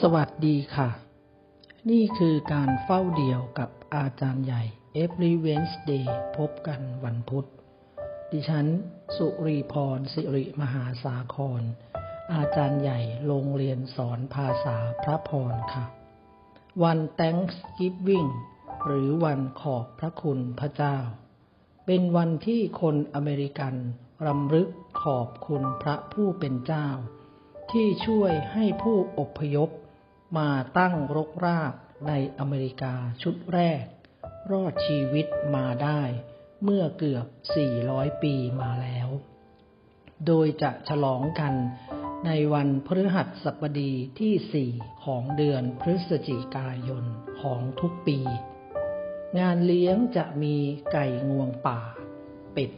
สวัสดีค่ะ นี่คือการเฝ้าเดี่ยวกับอาจารย์ใหญ่ Every Wednesday พบกันวันพุธ ดิฉัน สุรีพร สิริมหาสาคร อาจารย์ใหญ่โรงเรียนสอนภาษาพระพรค่ะ วัน Thanksgiving หรือวันขอบพระคุณพระเจ้า เป็นวันที่คนอเมริกันรำลึกขอบคุณพระผู้เป็นเจ้า ที่ช่วยให้ผู้อพยพมาตั้งรกรากในอเมริกาชุดแรก รอดชีวิตมาได้เมื่อเกือบ 400 ปีมาแล้ว โดยจะฉลองกันในวันพฤหัสบดีที่ 4 ของเดือนพฤศจิกายนของทุกปี งานเลี้ยงจะมีไก่งวงป่า เป็ด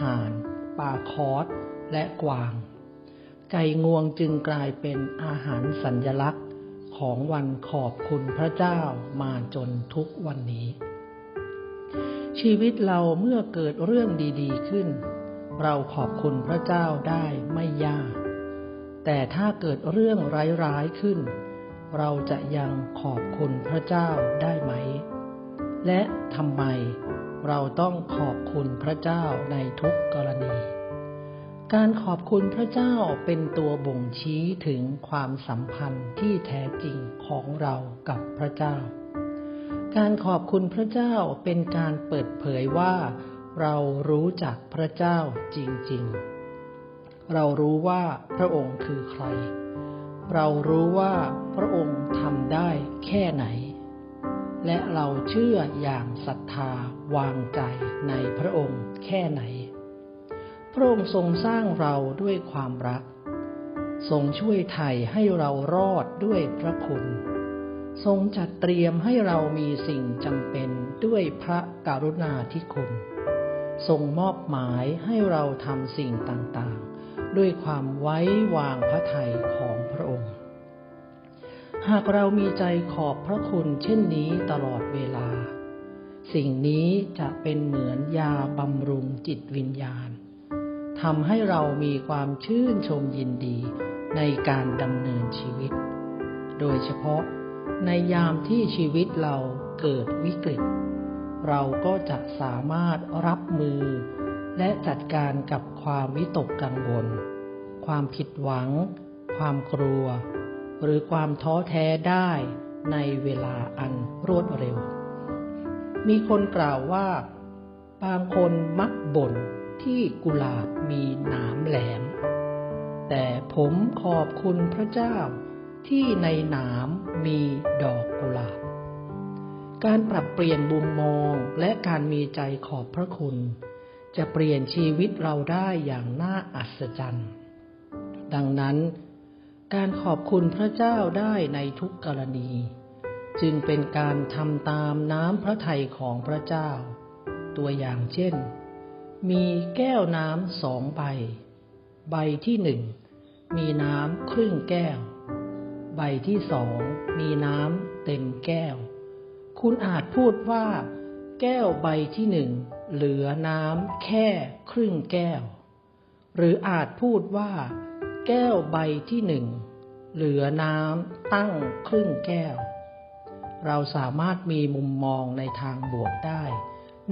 ห่าน ปลาคอสและกวาง ไก่งวงจึงกลายเป็นอาหารสัญญลักษณ์ของวันขอบคุณพระเจ้ามาจนทุกวันนี้ ชีวิตเราเมื่อเกิดเรื่องดี ๆ ขึ้น เราขอบคุณพระเจ้าได้ไม่ยาก แต่ถ้าเกิดเรื่องร้ายๆขึ้น เราจะยังขอบคุณพระเจ้าได้ไหม และทำไมเราต้องขอบคุณพระเจ้าในทุกกรณี การขอบคุณพระเจ้าเป็นตัวบ่งชี้ถึงความสัมพันธ์ที่แท้จริงของเรากับพระเจ้า การขอบคุณพระเจ้าเป็นการเปิดเผยว่า เรารู้จักพระเจ้าจริง ๆ เรารู้ว่าพระองค์คือใคร เรารู้ว่าพระองค์ทำได้แค่ไหน และเราเชื่ออย่างศรัทธาวางใจในพระองค์แค่ไหน พระองค์ทรงสร้างเราด้วยความรัก ทรงช่วยไถ่ให้เรารอดด้วยพระคุณ ทรงจัดเตรียมให้เรามีสิ่งจำเป็นด้วยพระกรุณาธิคุณ ทรงมอบหมายให้เราทำสิ่งต่างๆ ด้วยความไว้วางพระทัยของพระองค์ หากเรามีใจขอบพระคุณเช่นนี้ตลอดเวลา สิ่งนี้จะเป็นเหมือนยาบำรุงจิตวิญญาณ ทำให้เรามีความชื่นชมยินดีในการดำเนินชีวิต โดยเฉพาะในยามที่ชีวิตเราเกิดวิกฤต เราก็จะสามารถรับมือ และจัดการกับความวิตกกังวล ความผิดหวัง ความกลัว หรือความท้อแท้ได้ในเวลาอันรวดเร็ว มีคนกล่าวว่า บางคนมักบ่น ที่กุหลาบมีหนามแหลม แต่ผมขอบคุณพระเจ้าที่ในหนามมีดอกกุหลาบ การปรับเปลี่ยนมุมมองและการมีใจขอบพระคุณ จะเปลี่ยนชีวิตเราได้อย่างน่าอัศจรรย์ ดังนั้น การขอบคุณพระเจ้าได้ในทุกกรณี จึงเป็นการทำตามน้ำพระทัยของพระเจ้า ตัวอย่างเช่น มีแก้วน้ำสองใบ ใบที่หนึ่งมีน้ำครึ่งแก้ว ใบที่สองมีน้ำเต็มแก้ว คุณอาจพูดว่า แก้วใบที่หนึ่งเหลือน้ำแค่ครึ่งแก้ว หรืออาจพูดว่า แก้วใบที่หนึ่งเหลือน้ำตั้งครึ่งแก้ว เราสามารถมีมุมมองในทางบวกได้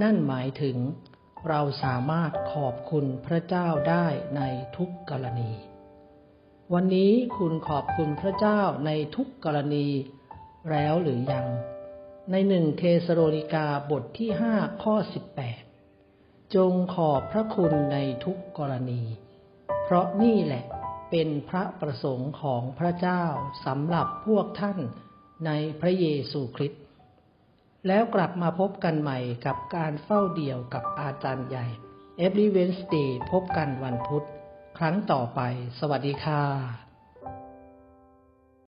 นั่นหมายถึง เราสามารถขอบคุณพระเจ้าได้ในทุกกรณี วันนี้คุณขอบคุณพระเจ้าในทุกกรณีแล้วหรือยัง ในหนึ่งเทสโลนิกาบทที่ห้าข้อสิบแปดจงขอบพระคุณในทุกกรณี เพราะนี่แหละเป็นพระประสงค์ของพระเจ้าสำหรับพวกท่านในพระเยซูคริสต์ แล้วกลับมาพบกันใหม่กับการเฝ้าเดี่ยวกับอาจารย์ใหญ่ Every Wednesday พบกันวันพุธ ครั้งต่อไป สวัสดีค่ะ